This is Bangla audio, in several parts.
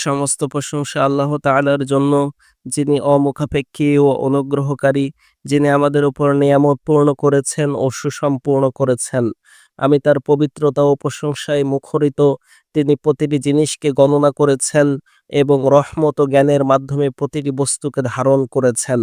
সমস্ত প্রশংসা আল্লাহ তালার জন্য, যিনি অমুখাপেক্ষী ও অনুগ্রহকারী, যিনি আমাদের উপর নিয়ামত পূর্ণ করেছেন ও সুসম্পূর্ণ করেছেন। আমি তার পবিত্রতা ও প্রশংসায় মুখরিত, তিনি প্রতিটি জিনিসকে গণনা করেছেন এবং রহমত জ্ঞানের মাধ্যমে প্রতিটি বস্তুকে ধারণ করেছেন।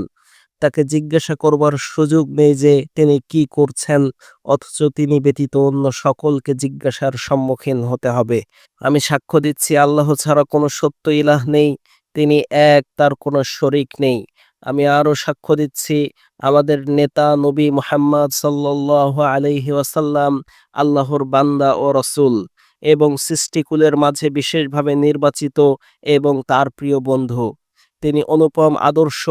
তাকে জিজ্ঞাসা করবার সুযোগ নেই যে তিনি কি করছেন, অথচ তিনি ব্যতীত অন্য সকলকে জিজ্ঞাসার সম্মুখীন হতে হবে। আমি সাক্ষ্য দিচ্ছি, আল্লাহ ছাড়া কোনো সত্য ইলাহ নেই, তিনি এক, তার কোনো শরিক নেই। আমি আরও সাক্ষ্য দিচ্ছি, আমাদের নেতা নবী মুহাম্মদ সাল্লাহ আলাইহি ওয়াসাল্লাম আল্লাহর বান্দা ও রসুল এবং সৃষ্টিকুলের মাঝে বিশেষভাবে নির্বাচিত এবং তার প্রিয় বন্ধু। তিনি অনুপম আদর্শ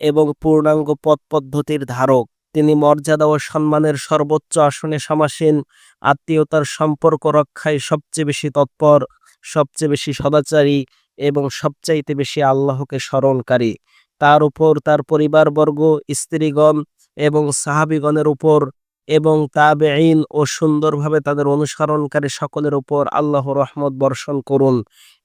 এবং পূর্ণাঙ্গ পথ পদ্ধতির ধারক। তিনি মর্যাদা ও সম্মানের সর্বোচ্চ আসনে সমাসীন। আত্মীয়তার সম্পর্ক রক্ষায় সবচেয়ে বেশি তৎপর, সবচেয়ে বেশি সদাচারী এবং সবচাইতে বেশি আল্লাহকে স্মরণকারী। তার উপর তার পরিবারবর্গ, স্ত্রীগণ এবং সাহাবিগণের উপর এবং তাবেঈন ও সুন্দরভাবে তাদের অনুসরণকারী সকলের উপর আল্লাহ রহমত বর্ষণ করুন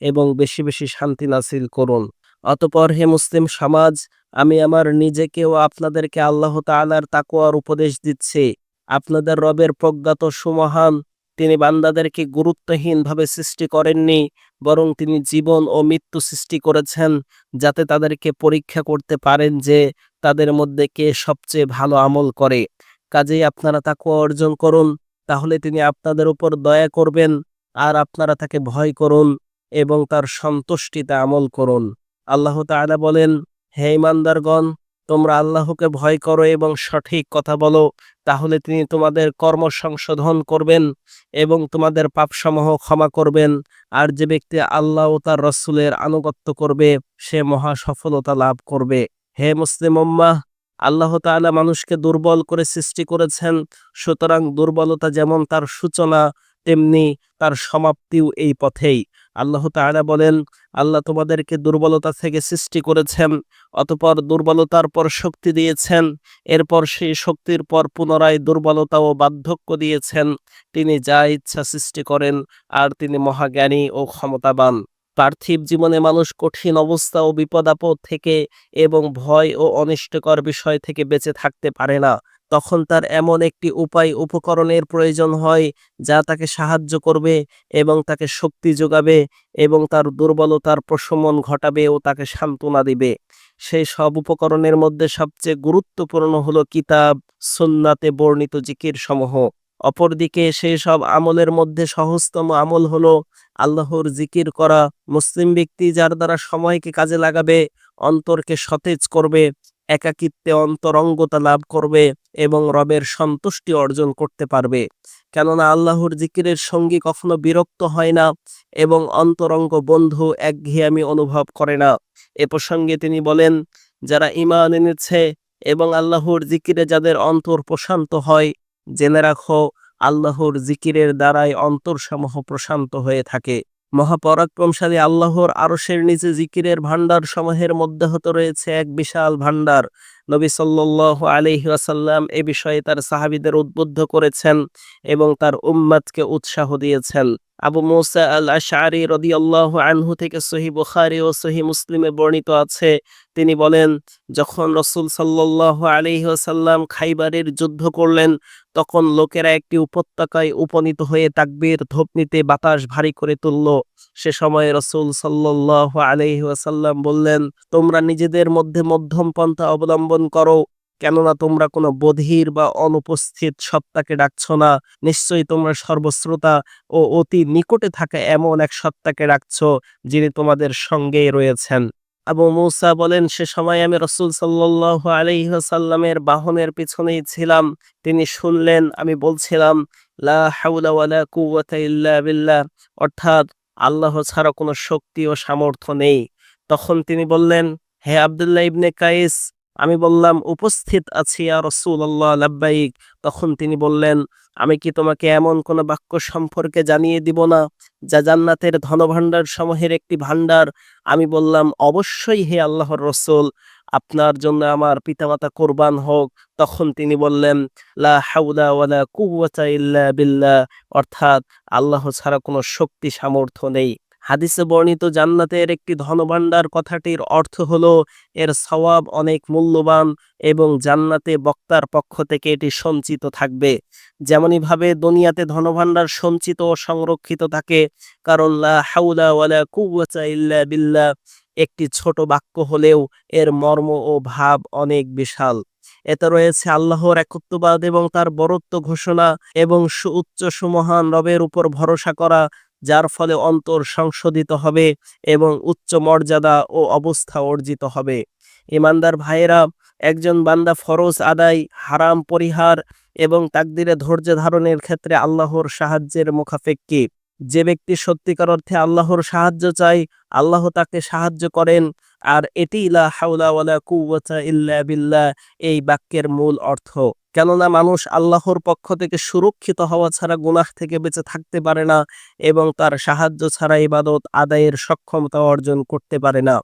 এবং বেশি বেশি শান্তি নাসিল করুন। অতপর হে মুসলিম সমাজ, আমি আমার নিজেকে ও আপনাদেরকে আল্লাহ তালার তাকওয়ার উপদেশ দিচ্ছি। আপনাদের রবের প্রজ্ঞাত সুমহান, তিনি বান্দাদেরকে গুরুত্বহীনভাবে সৃষ্টি করেননি, বরং তিনি জীবন ও মৃত্যু সৃষ্টি করেছেন, যাতে তাদেরকে পরীক্ষা করতে পারেন যে তাদের মধ্যে কে সবচেয়ে ভালো আমল করে। কাজেই আপনারা তাকুয়া অর্জন করুন, তাহলে তিনি আপনাদের উপর দয়া করবেন, আর আপনারা তাকে ভয় করুন এবং তার সন্তুষ্টিতে আমল করুন। আল্লাহ তাআলা বলেন, হে ইমানদারগণ তোমরা আল্লাহকে ভয় করো এবং সঠিক কথা বলো, তাহলে তিনি তোমাদের কর্ম সংশোধন করবেন এবং তোমাদের পাপসমূহ ক্ষমা করবেন। আর যে ব্যক্তি আল্লাহ ও তার রসুলের আনুগত্য করবে, সে মহা সফলতা লাভ করবে। হে মুসলিম উম্মাহ, আল্লাহ তাআলা মানুষকে দুর্বল করে সৃষ্টি করেছেন, সুতরাং দুর্বলতা যেমন তার সূচনা, তেমনি তার সমাপ্তিও এই পথেই। আল্লাহ তাআলা বলেন, আল্লাহ তোমাদেরকে দুর্বলতা থেকে সৃষ্টি করেছেন, অতপর দুর্বলতার পর শক্তি দিয়েছেন, এরপর সেই শক্তির পর পুনরায় দুর্বলতা ও বার্ধক্য দিয়েছেন। তিনি যা ইচ্ছা সৃষ্টি করেন, আর তিনি মহাজ্ঞানী ও ক্ষমতাবান। পার্থিব জীবনে মানুষ কঠিন অবস্থা ও বিপদ আপদ থেকে এবং ভয় ও অনিষ্টকর বিষয় থেকে বেঁচে থাকতে পারে না। তখন তার এমন একটি উপায় উপকরণের প্রয়োজন হয় যা তাকে সাহায্য করবে এবং তাকে শক্তি যোগাবে এবং তার দুর্বলতার প্রশমন ঘটাবে ও তাকে সান্ত্বনা দিবে। সেই সব উপকরণের মধ্যে সবচেয়ে গুরুত্বপূর্ণ হলো কিতাব, সুন্নাতে বর্ণিত জিকির সমূহ অপরদিকে সেই সব আমলের মধ্যে সহজতম আমল হলো আল্লাহর জিকির করা। মুসলিম ব্যক্তি যার দ্বারা সময়কে কাজে লাগাবে, অন্তরকে সতেজ করবে একাকিত্বে অন্তরঙ্গতা লাভ করবে এবং রবের সন্তুষ্টি অর্জন করতে পারবে। কেননা আল্লাহর জিকিরের সঙ্গী কখনো বিরক্ত হয় না এবং অন্তরঙ্গ বন্ধু একঘেয়ামি অনুভব করে না। এ প্রসঙ্গে তিনি বলেন, যারা ইমান এনেছে এবং আল্লাহর জিকিরে যাদের অন্তর প্রশান্ত হয়, জেনে রাখো, আল্লাহর জিকিরের দ্বারাই অন্তরসমূহ প্রশান্ত হয়ে থাকে। মহাপরাক্রমশালী আল্লাহর আরশের নিচে জিকিরের ভান্ডার সমূহের মধ্যে হতে রয়েছে এক বিশাল ভাণ্ডার। নবী সাল্লাহ আলহি আসাল্লাম এ বিষয়ে তার সাহাবিদের উদ্বুদ্ধ করেছেন এবং তার উম্মাদকে উৎসাহ দিয়েছেন। আবু মৌসা আল আশারি রদিয়াল্লাহ আনহু থেকে সহি বুখারি ও সহি মুসলিমে বর্ণিত আছে। তিনি বলেন, যখন রসুল সাল্লাহ আলহিহাসাল্লাম খাইবারের যুদ্ধ করলেন, তখন লোকেরা একটি উপত্যকায় উপনীত হয়ে তাকবীর ধপনিতে বাতাস ভারী করে তুলল। সে সময় রসুল সাল্লাহ আলহিহাসাল্লাম বললেন, তোমরা নিজেদের মধ্যে মধ্যম পন্থা অবলম্বন করো। কেননা তোমরা কোনো বধির বা অনুপস্থিত সত্তাকে ডাকছ না। নিশ্চয়ই তোমরা সর্বশ্রোতা ও অতি নিকটে থাকা এমন এক সত্তাকে ডাকছ, যিনি তোমাদের সঙ্গেই রয়েছেন। আবু মৌসা বলেন, সে সময় আমি রসুল সাল্লাহ আলহিহাসাল্লামের বাহনের পিছনেই ছিলাম। তিনি শুনলেন, আমি বলছিলাম, লা অর্থাৎ আল্লাহ ছাড়া কোনো শক্তি ও সামর্থ্য নেই। তখন তিনি বললেন, হে আবদুল্লাহ ইবনে কাইস আমি বললাম, উপস্থিত আছি আর রসুল আল্লাহ লাব্বাইক। তখন তিনি বললেন, আমি কি তোমাকে এমন কোন বাক্য সম্পর্কে জানিয়ে দিব না, যা জান্নাতের ধনভাণ্ডার সমূহের একটি ভাণ্ডার? আমি বললাম, অবশ্যই হে আল্লাহর রসুল, আপনার জন্য আমার পিতামাতা কোরবান হোক। তখন তিনি বললেন, লা ইল্লা অর্থাৎ আল্লাহ ছাড়া কোনো শক্তি সামর্থ্য নেই। হাদিসে বর্ণিত জান্নাতের একটি ধনভাণ্ডার কথাটির অর্থ হলো, এর সওয়াব অনেক মূল্যবান এবং জান্নাতে বক্তার পক্ষ থেকে এটি সঞ্চিত থাকবে। যেমনইভাবে দুনিয়াতে ধনভাণ্ডার সঞ্চিত ও সংরক্ষিত থাকে, কারণ লা হাউলা ওয়ালা একটি ছোট বাক্য হলেও এর মর্ম ও ভাব অনেক বিশাল। এতে রয়েছে আল্লাহর একত্ববাদ এবং তার বরত্ব ঘোষণা এবং সুউচ্চ সুমহান রবের উপর ভরসা করা যার ফলে অন্তর সংশোধিত হবে এবং উচ্চ মর্যাদা ও অবস্থা অর্জিত হবে। ইমানদার ভাইয়েরা, একজন বান্দা ফরজ আদায়, হারাম পরিহার এবং তাকদিরে ধৈর্য ধারণের ক্ষেত্রে আল্লাহর সাহায্যের মুখাপেক্ষি। যে ব্যক্তি সত্যিকার অর্থে আল্লাহর সাহায্য চায়, আল্লাহ তাকে সাহায্য করেন, আর এটি লা হাওলা ওয়ালা কুওয়াতা ইল্লা বিল্লাহ, এই বাক্যের মূল অর্থ। কেননা মানুষ আল্লাহর পক্ষ থেকে সুরক্ষিত হওয়া ছাড়া গুনাহ থেকে বেঁচে থাকতে পারে না এবং তার সাহায্য ছাড়া ইবাদত আদায়ের সক্ষমতা অর্জন করতে পারে না।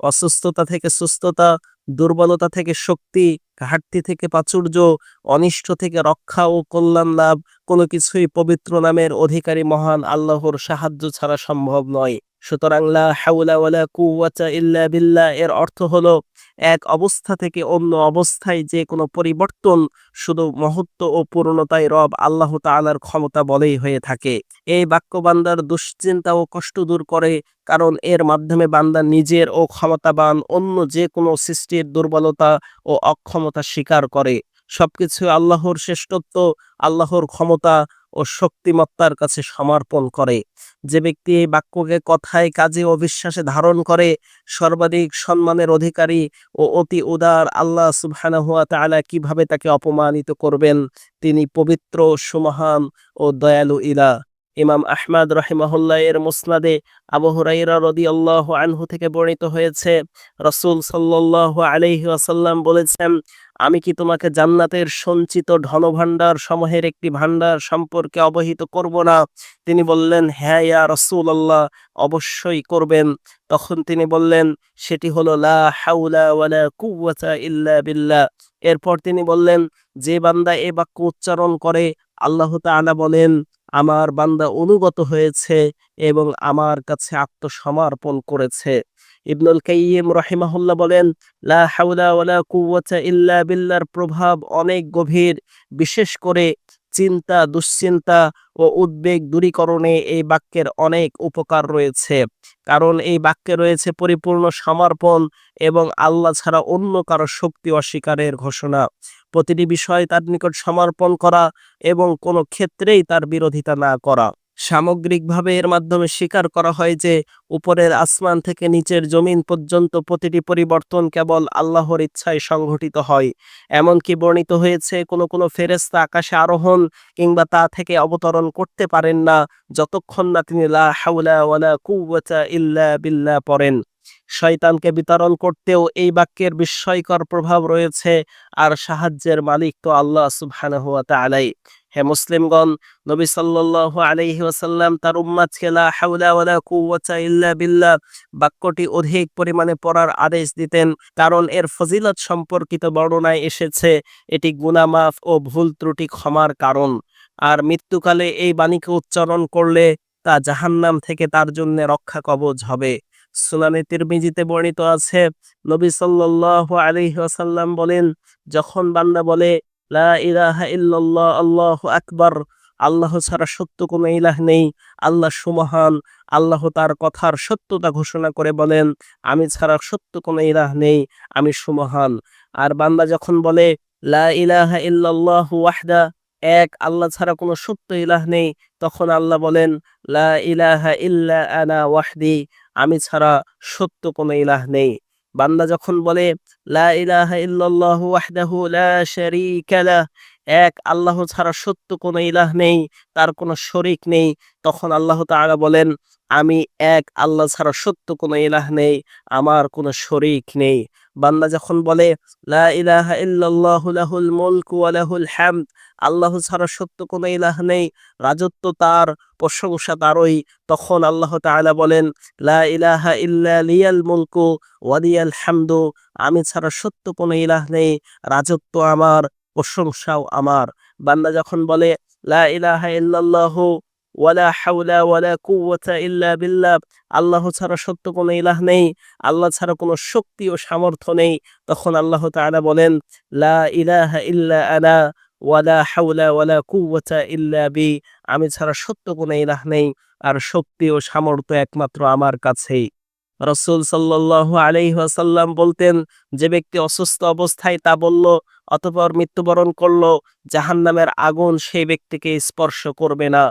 অসুস্থতা থেকে সুস্থতা, দুর্বলতা থেকে শক্তি, ঘাটতি থেকে প্রাচুর্য, অনিষ্ট থেকে রক্ষা ও কল্যাণ লাভ, কোনো কিছুই পবিত্র নামের অধিকারী মহান আল্লাহর সাহায্য ছাড়া সম্ভব নয়। সুতরাং লা হাওলা ওয়ালা কুওয়াতা ইল্লা বিল্লাহ এর অর্থ হলো এক অবস্থা থেকে অন্য অবস্থায় যে কোনো পরিবর্তন শুধু মহত্ব ও পূর্ণতায় রব আল্লাহ তালার ক্ষমতা বলেই হয়ে থাকে। এই বাক্য বান্দার দুশ্চিন্তা ও কষ্ট দূর করে কারণ এর মাধ্যমে বান্দা নিজের ও ক্ষমতাবান অন্য যে কোনো সৃষ্টির দুর্বলতা ও অক্ষমতা স্বীকার করে। সবকিছু আল্লাহর শ্রেষ্ঠত্ব, আল্লাহর ক্ষমতা ও শক্তিমত্তার কাছে সমর্পণ করে। যে ব্যক্তি এই বাক্যকে কথায়, কাজে ও বিশ্বাসে ধারণ করে, সর্বাধিক সম্মানের অধিকারী ও অতি উদার আল্লাহ সুবহানাহু ওয়া তাআলা কীভাবে তাকে অপমানিত করবেন? তিনি পবিত্র, সুমহান ও দয়ালু ইলা। ইমাম আহমদ রহিমাহুল্লাহ এর মুসনাদে আবু হুরাইরা রাদিয়াল্লাহু আনহু থেকে বর্ণিত হয়েছে, রাসূল সাল্লাল্লাহু আলাইহি ওয়াসাল্লাম বলেছেন আমি কি তোমাকে জান্নাতের সঞ্চিত ধনভাণ্ডার সমূহের একটি ভাণ্ডার সম্পর্কে অবহিত করব না? তিনি বললেন হ্যাঁ ইয়া রাসূলুল্লাহ, অবশ্যই করবেন। তখন তিনি বললেন, সেটি হলো লা হাউলা ওয়ালা কুওয়াতা ইল্লা বিল্লাহ। এরপর তিনি বললেন, যে বান্দা এ বাক্য উচ্চারণ করে, আল্লাহ তাআলা বলেন, আমার বান্দা অনুগত হয়েছে এবং আমার কাছে আত্মসমর্পণ করেছে। ইবনুল কাইয়িম রহিমাহুল্লাহ বলেন, লা হাওলা ওয়ালা কুওয়াতা ইল্লা বিল্লাহর প্রভাব অনেক গভীর। বিশেষ করে চিন্তা, দুশ্চিন্তা ও উদ্বেগ দূরীকরণে এই বাক্যের অনেক উপকার রয়েছে। কারণ এই বাক্যে রয়েছে পরিপূর্ণ সমর্পণ এবং আল্লাহ ছাড়া অন্য কারও শক্তি অস্বীকারের ঘোষণা। প্রতিটি বিষয় তার নিকট সমর্পণ করা এবং কোনো ক্ষেত্রেই তার বিরোধিতা না করা। সামগ্রিকভাবে এর মাধ্যমে স্বীকার করা হয় যে, উপরের আসমান থেকে নিচের জমিন পর্যন্ত প্রতিটি পরিবর্তন কেবল আল্লাহর ইচ্ছায় সংঘটিত হয়। এমনকি বর্ণিত হয়েছে, কোনো কোনো ফেরেস্তা আকাশে আরোহণ কিংবা তা থেকে অবতরণ করতে পারেন না, যতক্ষণ না তিনি লা ইল্লা বিল্লাহ পড়েন। শয়তানকে বিতরণ করতেও এই বাক্যের বিস্ময়কর প্রভাব রয়েছে, আর সাহায্যের মালিক তো আল্লাহ সুবহানাহু ওয়া তাআলাই। হে মুসলিমগণ, নবী সাল্লাল্লাহু আলাইহি ওয়াসাল্লাম তার উম্মাতকে লা হাওলা ওয়ালা কুওয়াতা ইল্লা বিল্লাহ বাক্যটি অধিক পরিমাণে পড়ার আদেশ দিতেন। কারণ এর ফজিলত সম্পর্কিত বর্ণনায় এসেছে, এটি গুনাহ ও ভুল ত্রুটি ক্ষমার কারণ। আর মৃত্যুকালে এই বাণীকে উচ্চারণ করলে তা জাহান্নাম থেকে তার জন্য রক্ষা কবচ হবে। সুনানে তিরমিজিতে বর্ণিত আছে, নবী সাল্লাল্লাহু আলাইহি ওয়াসাল্লাম বলেন, যখন বান্দা বলে লা ইলাহা ইল্লাল্লাহ, আল্লাহু আকবার। আল্লাহ ছাড়া সত্য কোনো ইলাহ নেই। আল্লাহ সুমহান। আল্লাহ তার কথার সত্যতা ঘোষণা করে বলেন, আমি ছাড়া সত্য কোনো ইলাহ নেই। আমি সুমহান। আর বান্দা যখন বলে, লা ইলাহা ওয়াহদা এক, আল্লাহ ছাড়া কোনো সত্য ইলাহ নেই, তখন আল্লাহ বলেন, লা ইলাহা ইল্লা আনা ওয়াহদি আমি ছাড়া সত্য কোনো ইলাহ নেই। বান্দা যখন বলে, লা লা এক, আল্লাহ ছাড়া সত্য কোন ইলাহ নেই, তার কোনো শরিক নেই। তখন আল্লাহ তাআলা বলেন, আমি এক, আল্লাহ ছাড়া সত্য কোনো ইলাহ নেই, আমার কোনো শরিক নেই। বান্দা যখন বলে, লা ইলাহা লাহুল আল্লাহ ছাড়া সত্য কোনো ইলাহ নেই, রাজত্ব তার, প্রশংসা তারই। তখন আল্লাহ তাআলা বলেন, লা ইলাহা ইল্লা মুলকু হামদু আমি ছাড়া সত্য কোনো ইলাহ নেই, রাজত্ব আমার, প্রশংসাও আমার। বান্দা যখন বলে, লা ইলাহা ইল্লাল্লাহু ওয়ালা হাওলা ওয়ালা কুওয়াতা ইল্লা বিল্লাহ। আল্লাহ ছাড়া সত্য কোনো ইলাহ নেই, আল্লাহ ছাড়া কোনো শক্তি ও সামর্থ্য নেই। তখন আল্লাহ তাআলা বলেন, লা ইলাহা ইল্লা আনা ওয়ালা হাওলা ওয়ালা কুওয়াতা ইল্লা বি। আমি ছাড়া সত্য কোনো ইলাহ নেই, আর শক্তি ও সামর্থ্য একমাত্র আমার কাছেই। রসুল সাল্লাল্লাহু আলাইহি ওয়াসাল্লাম বলতেন, যে ব্যক্তি অসুস্থ অবস্থায় তা বলল, অতপর মৃত্যুবরণ করল, জাহান্নামের আগুন সেই ব্যক্তিকে স্পর্শ করবে না।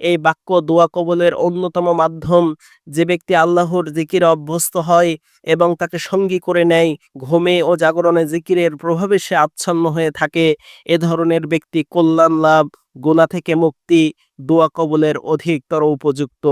এই বাক্য দোয়া কবলের অন্যতম মাধ্যম। যে ব্যক্তি আল্লাহর জিকিরে অভ্যস্ত হয় এবং তাকে সঙ্গী করে নেয়, ঘুমে ও জাগরণে জিকিরের প্রভাবে সে আচ্ছন্ন হয়ে থাকে। এ ধরনের ব্যক্তি কল্যাণ লাভ, গুনাহ থেকে মুক্তি দোয়া কবুলের অধিকতর উপযুক্ত।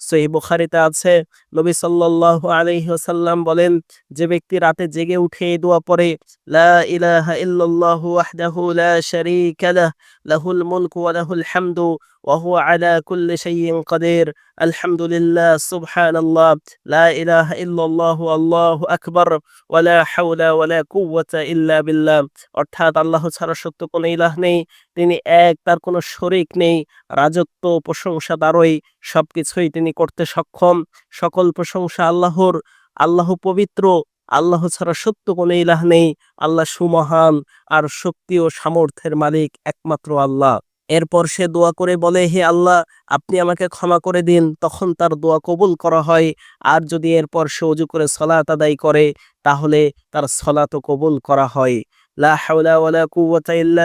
সহি বুখারিতে আছে, নবী সাল্লাল্লাহু আলাইহি ওয়াসাল্লাম বলেন, যে ব্যক্তি রাতে জেগে উঠে দোয়া পড়ে, লা ইলাহা ইল্লাল্লাহু ওয়াহদাহু লা শারীকা লাহ। লাহুল মুলকু ওয়া লাহুল হামদু ওয়া হুয়া আলা কুল্লি শাইইন কাদির। আলহামদুলিল্লাহ, সুবহানাল্লাহ, লা ইলাহা ইল্লাল্লাহু আল্লাহু আকবার, ওয়া লা হাওলা ওয়া লা কুওয়াতা ইল্লা বিল্লাহ। অর্থাৎ আল্লাহ ছাড়া সত্য কোনো ইলাহ নেই, তিনি এক, তার কোনো শরিক নেই, রাজত্ব, প্রশংসা তারই সবকিছুই তিনি করতে সক্ষম। সকল প্রশংসা আল্লাহর, আল্লাহ পবিত্র আল্লাহ ছাড়া সত্য কোনো ইলাহ নেই। আল্লাহ সুমহান আর শক্তি ও সামর্থ্যের মালিক একমাত্র আল্লাহ। এরপর সে দোয়া করে বলে, হে আল্লাহ, আপনি আমাকে ক্ষমা করে দিন। তখন তার দোয়া কবুল করা হয়। আর যদি এরপর সে অজু করে সলাত আদায় করে, তাহলে তার সলাতও কবুল করা হয়।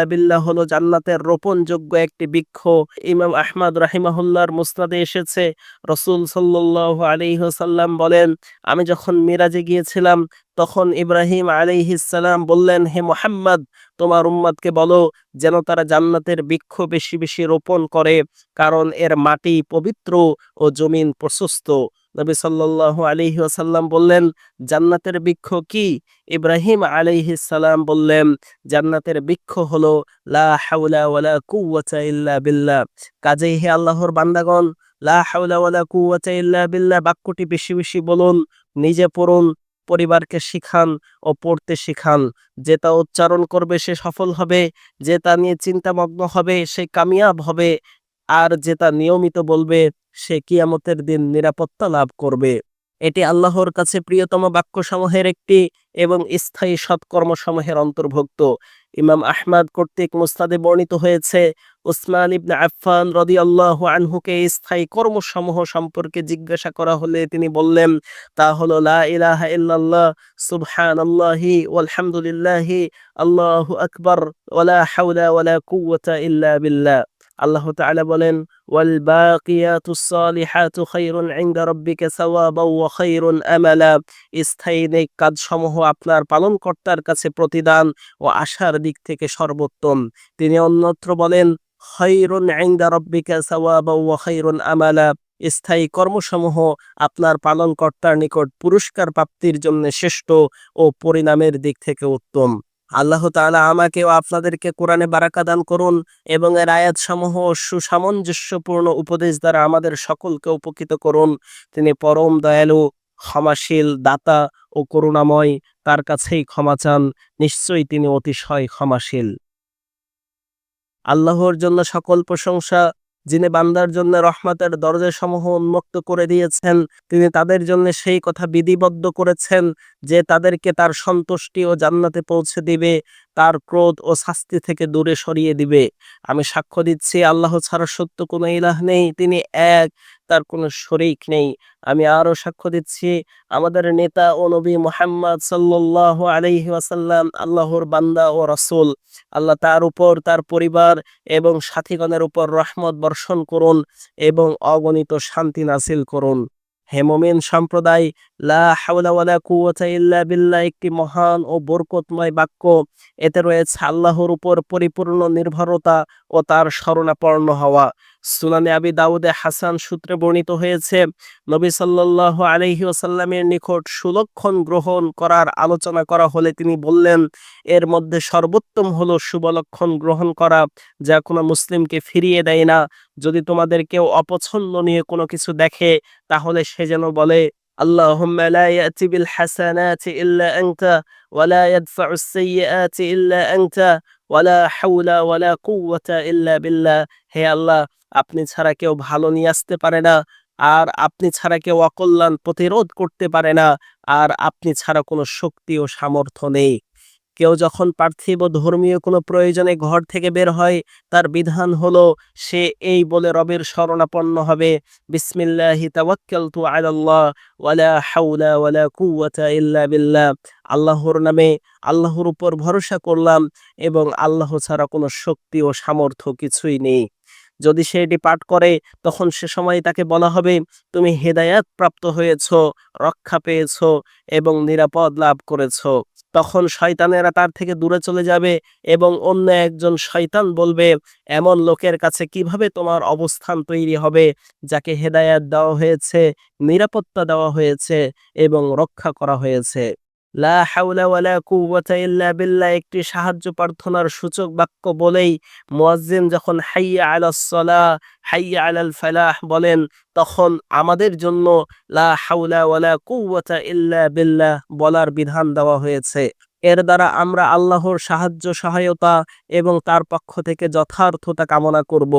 বিল্লাহ হলো জান্নাতের রোপণযোগ্য একটি বৃক্ষ। এসেছে, রসুল বলেন, আমি যখন মিরাজে গিয়েছিলাম, তখন ইব্রাহিম আলাইহিসসালাম বললেন, হে মোহাম্মদ, তোমার উম্মাদকে বলো যেন তারা জান্নাতের বৃক্ষ বেশি বেশি রোপণ করে, কারণ এর মাটি পবিত্র ও জমিন প্রশস্ত। নবী সাল্লাল্লাহু আলাইহি ওয়াসাল্লাম বললেন, জান্নাতের বৃক্ষ কি? ইব্রাহিম সালাম বললেন, জান্নাতের বৃক্ষ হলো লা ইল্লা বিল্লাহ। কাজেই হে আল্লাহর বান্দাগণ, লা বিল্লাহ বাক্যটি বেশি বেশি বলুন, নিজে পড়ুন, পরিবারকে শিখান ও পড়তে শিখান। যে তা উচ্চারণ করবে সে সফল হবে, যে তা নিয়ে চিন্তামগ্ন হবে সে কামিয়াব হবে। আর যে তা নিয়মিত বলবে, সে কিয়ামতের দিন নিরাপত্তা লাভ করবে। এটি আল্লাহর কাছে প্রিয়তম বাক্যসমূহের একটি এবং স্থায়ী সৎকর্মসমূহের অন্তর্ভুক্ত। ইমাম আহমাদ কর্তৃক মুস্তাদে বর্ণিত হয়েছে, উসমান ইবনে আফফান আল্লাহ আনহুকে স্থায়ী কর্মসমূহ সম্পর্কে জিজ্ঞাসা করা হলে তিনি বললেন, তা হলো লা ইল্লাল্লাহ, সুবহানাল্লাহি ওয়ালহামদুলিল্লাহি, আল্লাহু আকবার, ওয়ালা হাওলা ওয়ালা কুওয়াতা ইল্লা বিল্লাহ। আল্লাহ তাআলা বলেন, ওয়াল বাকিয়াতুস সালিহাতু খায়রুন ইনদা রাব্বিকা সাওয়াবাও ওয়া খায়রুন আমালা। স্থায়ী কাজসমূহ আপনার পালনকর্তার কাছে প্রতিদান ও আশার দিক থেকে সর্বোত্তম। তিনি অন্যত্র বলেন খায়রুন ইনদা রাব্বিকা সাওয়াবাও ওয়া আমালা। স্থায়ী কর্মসমূহ আপনার পালনকর্তার নিকট পুরস্কার প্রাপ্তির জন্য শ্রেষ্ঠ ও পরিণামের দিক থেকে উত্তম। আল্লাহ তাআলা আমাকে ও আপনাদেরকে কোরআনে বারাকা দান করুন এবং এর আয়াতসমূহ ও সুসামঞ্জস্যপূর্ণ উপদেশ দ্বারা আমাদের সকলকে উপকৃত করুন। তিনি পরম দয়ালু, ক্ষমাশীল, দাতা ও করুণাময়, তার কাছেই ক্ষমা চান, নিশ্চয়ই তিনি অতিশয় ক্ষমাশীল। আল্লাহর জন্য সকল প্রশংসা যিনি বান্দার জন্য রহমতের দরজা সমূহ উন্মুক্ত করে দিয়েছেন, তিনি তাদের জন্য সেই কথা বিধিবদ্ধ করেছেন যে তাদেরকে তার সন্তুষ্টি ও জান্নাতে পৌঁছে দিবে। তার ক্রোধ ও শাস্তি থেকে দূরে সরিয়ে দিবে। আমি সাক্ষ্য দিচ্ছি, আল্লাহ ছাড়া সত্য কোনো ইলাহ নেই, তিনি এক, তার কোনো শরিক নেই। আমি আরও সাক্ষ্য দিচ্ছি, আমাদের নেতা ও নবী মোহাম্মদ সাল্লাল্লাহু আলাইহি ওয়াসাল্লাম আল্লাহর বান্দা ও রসুল। আল্লাহ তার উপর, তার পরিবার এবং সাথীগণের উপর রহমত বর্ষণ করুন এবং অগণিত শান্তি নাসিল করুন। হে মোমিন সম্প্রদায়, লা হাওলাওয়ালা কুওয়াতা ইল্লা বিল্লাহ, একটি মহান ও বরকতময় বাক্য। এতে রয়েছে আল্লাহর উপর পরিপূর্ণ নির্ভরতা ও তার শরণাপন্ন হওয়া। সুনানে আবি দাউদে হাসান সূত্রে বর্ণিত হয়েছে নবী সাল্লাল্লাহু আলাইহি ওয়াসাল্লামের নিকট সুলক্ষণ গ্রহণ করার আলোচনা করা হলে তিনি বললেন এর মধ্যে সর্বোত্তম হলো শুভলক্ষণ গ্রহণ করা যা কোনো মুসলিমকে ফিরিয়ে দেয় না যদি তোমাদের কেউ অপছন্দ নিয়ে কোনো কিছু দেখে তাহলে সে যেন বলে اللهم لا يأتي بالحسنات إلا أنت ولا يدفع السيئات إلا أنت ওয়ালা হাউলা ওয়ালা কুওয়াতা ইল্লা বিল্লাহ। হে আল্লাহ, আপনি ছাড়া কেউ ভালো নিয়ে আসতে পারে না, আর আপনি ছাড়া কেউ অকল্যাণ প্রতিরোধ করতে পারে না, আর আপনি ছাড়া কোনো শক্তি ও সামর্থ্য নেই। কেউ যখন পার্থিব ধর্মীয় কোনো প্রয়োজনে ঘর থেকে বের হয়, তার বিধান হলো, সে এই বলে রবের শরণাপন্ন হবে। বিসমিল্লাহি তাওয়াক্কালতু আলাল্লাহ, ওয়ালা হাওলা ওয়ালা কুওয়াতা ইল্লা বিল্লাহ। আল্লাহর নামে আল্লাহর উপর ভরসা করলাম এবং আল্লাহ ছাড়া কোনো শক্তি ও সামর্থ্য কিছুই নেই। যদি সে এটি পাঠ করে, তখন সে সময় তাকে বলা হবে, তুমি হেদায়াত প্রাপ্ত হয়েছ, রক্ষা পেয়েছ এবং নিরাপদ লাভ করেছ। তখন শয়তানেরা তার থেকে দূরে চলে যাবে এবং অন্য একজন শয়তান বলবে, এমন লোকের কাছে কীভাবে তোমার অবস্থান তৈরি হবে, যাকে হেদায়াত দেওয়া হয়েছে, নিরাপত্তা দেওয়া হয়েছে এবং রক্ষা করা হয়েছে? লা হাওলা ওয়ালা একটি সাহায্য প্রার্থনার সূচক বাক্য বলেই মুয়াজ্জিন যখন হাইয়া আলাস সালাহ হাইয়া আলাল ফালাহ বলেন, তখন আমাদের জন্য লা হাওলা ওয়ালা কুওয়াতা ইল্লা বিল্লাহ বলার বিধান দেওয়া হয়েছে। এর দ্বারা আমরা আল্লাহর সাহায্য, সহায়তা এবং তার পক্ষ থেকে যথার্থতা কামনা করব।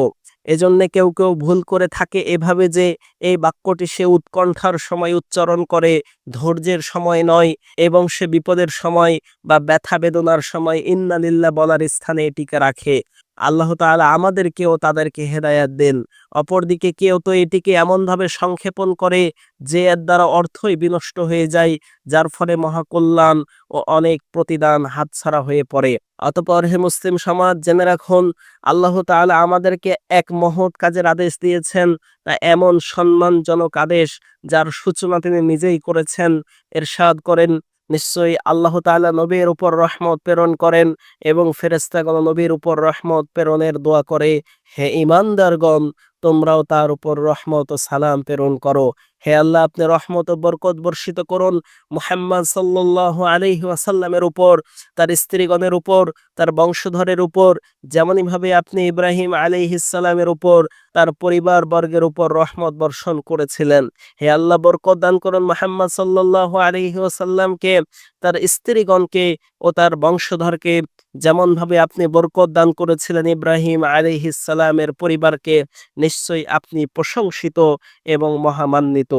এজন্য কেউ কেউ ভুল করে থাকে এভাবে যে এই বাক্যটি সে উৎকণ্ঠার সময় উচ্চারণ করে, ধৈর্যের সময় নয় এবং সে বিপদের সময় বা ব্যথা বেদনার সময় ইন্নালিল্লা বলার স্থানে এটিকে রাখে। আল্লাহ তাআলা আমাদেরকেও তাদেরকে হেদায়াত দেন। অপরদিকে কেউ তো এটিকে এমনভাবে সংক্ষেপণ করে যে এর দ্বারা অর্থই বিনষ্ট হয়ে যায়, যার ফলে মহাকল্যাণ ও অনেক প্রতিদান হাতছাড়া হয়ে পড়ে। অতপর হে মুসলিম সমাজ, জেনে রাখুন, আল্লাহ তাআলা আমাদেরকে এক মহৎ কাজের আদেশ দিয়েছেন, তা এমন সম্মানজনক আদেশ যার সূচনা তিনি নিজেই করেছেন। এর এরশাদ করেন নিশ্চয়ই আল্লাহ তালা নবীর উপর রহমত প্রেরণ করেন এবং ফেরেস্তাগণ নবীর উপর রহমত প্রেরণের দোয়া করে, হে ইমানদারগণ তোমরাও তার উপর রহমত ও সালাম প্রেরণ করো। হে আল্লাহ, আপনি রহমত ও বরকত বর্ষিত করুন। মুহাম্মদ সাল্লাহ আলহি ওয়াসাল্লামের উপর, তার স্ত্রীগণের উপর, তার বংশধরের উপর, যেমনইভাবে আপনি ইব্রাহিম আলিহিসাল্লামের উপর, তার পরিবার বর্গের উপর রহমত বর্ষণ করেছিলেন। হে আল্লাহ, বরকত দান করুন মোহাম্মদ সাল্লাহ আলহি ওয়াসাল্লামকে, তার স্ত্রীগণকে ও তার বংশধরকে, যেমনভাবে আপনি বরকত দান করেছিলেন ইব্রাহিম আলিহিসাল্লামের পরিবারকে, নিশ্চয়ই আপনি প্রশংসিত এবং মহামান্বিত।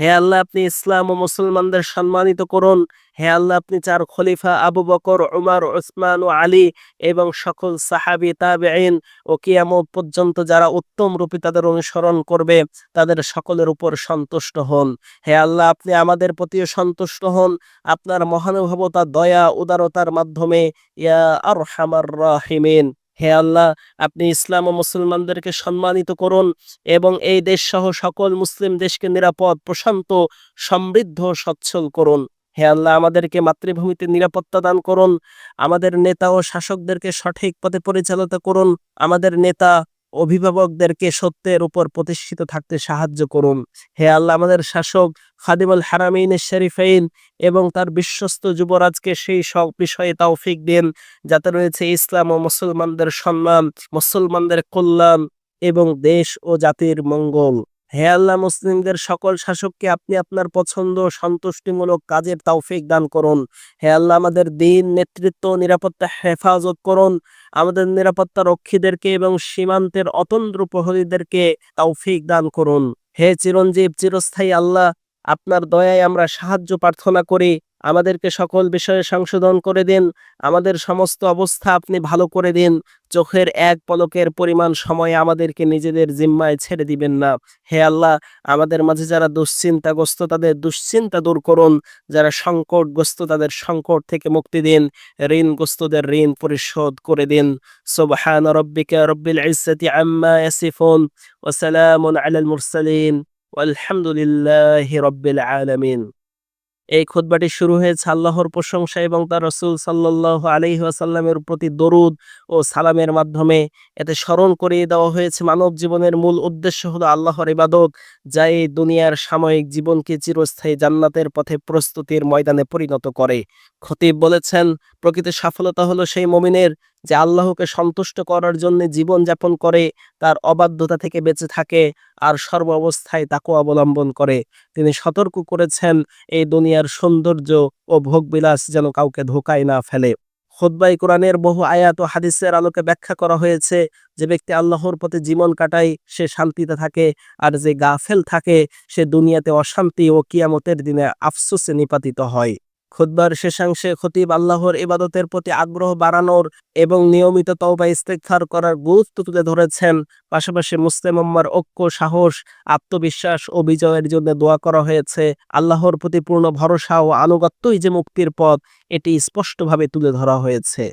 হে আল্লাহ আপনি ইসলাম ও মুসলমানদের সম্মানিত করুন। হে আল্লাহ আপনি চার খলিফা আবু বকর, উমার ওসমান ও আলী এবং সকল সাহাবি তাবেইন ও কিয়ামত পর্যন্ত যারা উত্তম রূপে তাদের অনুসরণ করবে, তাদের সকলের উপর সন্তুষ্ট হন। হে আল্লাহ আপনি আমাদের প্রতিও সন্তুষ্ট হন। আপনার মহানুভবতা, দয়া, উদারতার মাধ্যমে, ইয়া আর রাহিমিন। হে আল্লাহ, আপনি ইসলাম ও মুসলমানদেরকে সম্মানিত করুন এবং এই দেশ সহ সকল মুসলিম দেশকে নিরাপদ, প্রশান্ত, সমৃদ্ধ সচ্ছল করুন। হে আল্লাহ, আমাদেরকে মাতৃভূমিতে নিরাপত্তা দান করুন। আমাদের নেতা ও শাসকদেরকে সঠিক পথে পরিচালিত করুন। আমাদের নেতা অভিভাবকদেরকে সত্যের উপর প্রতিষ্ঠিত থাকতে সাহায্য করুন। হে আল্লাহ, আমাদের শাসক খাদিমুল হারামিন শরীফাইন এবং তার বিশ্বস্ত যুবরাজকে সেই সব বিষয়ে তৌফিক দিন, যাতে রয়েছে ইসলাম ও মুসলমানদের সম্মান, মুসলমানদের কল্যাণ এবং দেশ ও জাতির মঙ্গল। হে আল্লাহ মুসলিমদের সকল শাসককে আপনি আপনার পছন্দ সন্তুষ্টিমূলক কাজের তৌফিক দান করুন। হে আল্লাহ, আমাদের দিন, নেতৃত্ব, নিরাপত্তা, হেফাজত করুন। আমাদের নিরাপত্তা রক্ষীদেরকে এবং সীমান্তের অতন্দ্র প্রহরীদেরকে তৌফিক দান করুন। হে চিরঞ্জীব, চিরস্থায়ী আল্লাহ, আপনার দয়ায় আমরা সাহায্য প্রার্থনা করি। আমাদেরকে সকল বিষয়ে সংশোধন করে দিন। আমাদের সমস্ত অবস্থা আপনি ভালো করে দিন। চোখের এক পলকের পরিমাণ সময় আমাদেরকে নিজেদের জিম্মায় ছেড়ে দিবেন না। হে আল্লাহ, আমাদের মাঝে যারা দুশ্চিন্তাগ্রস্ত তাদের দুশ্চিন্তা দূর করুন। যারা সংকটগ্রস্ত তাদের সংকট থেকে মুক্তি দিন। ঋণগ্রস্তদের ঋণ পরিশোধ করে দিন। সুবহান রব্বিকা রব্বিল ইজ্জাতি আম্মা ইয়াসিফুন ওয়া সালামুন আলাল মুরসালিন। আলামিন। এই খুতবাটি শুরু হয়েছে আল্লাহর প্রশংসা এবং তার রসুল সাল্লাহ আলহি আসাল্লামের প্রতি দরুদ ও সালামের মাধ্যমে এতে স্মরণ করিয়ে দেওয়া হয়েছে। মানব জীবনের মূল উদ্দেশ্য হলো আল্লাহর ইবাদত, যা এই দুনিয়ার সাময়িক জীবনকে চিরস্থায়ী জান্নাতের পথে প্রস্তুতির ময়দানে পরিণত করে। খতিব বলেছেন, প্রকৃত সফলতা হলো সেই মমিনের যে আল্লাহকে সন্তুষ্ট করার জন্য জীবন যাপন করে, তার অবাধ্যতা থেকে বেঁচে থাকে আর সর্ব অবস্থায় তাকে অবলম্বন করে। তিনি সতর্ক করেছেন, এই দুনিয়ার সৌন্দর্য ও ভোগবিলাস যেন কাউকে ধোকায় না ফেলে। খোদবাই কোরআনের বহু আয়াত ও হাদিসের আলোকে ব্যাখ্যা করা হয়েছে, যে ব্যক্তি আল্লাহর পথে জীবন কাটায়, সে শান্তিতে থাকে, আর যে গাফেল থাকে, সে দুনিয়াতে অশান্তি ও কিয়ামতের দিনে আফসোসে নিপাতিত হয়। খুদ্বার শেষাংশে খতিব আল্লাহর ইবাদতের প্রতি আগ্রহ বাড়ানোর এবং নিয়মিত তওবা ইস্তেগফার করার গুরুত্ব তুলে ধরেছেন। পাশাপাশি মুসলিম উম্মার ঐক্য, সাহস, আত্মবিশ্বাস ও বিজয়ের জন্য দোয়া করা হয়েছে। আল্লাহর প্রতি পূর্ণ ভরসা ও আনুগত্যই যে মুক্তির পথ, এটি স্পষ্টভাবে তুলে ধরা হয়েছে।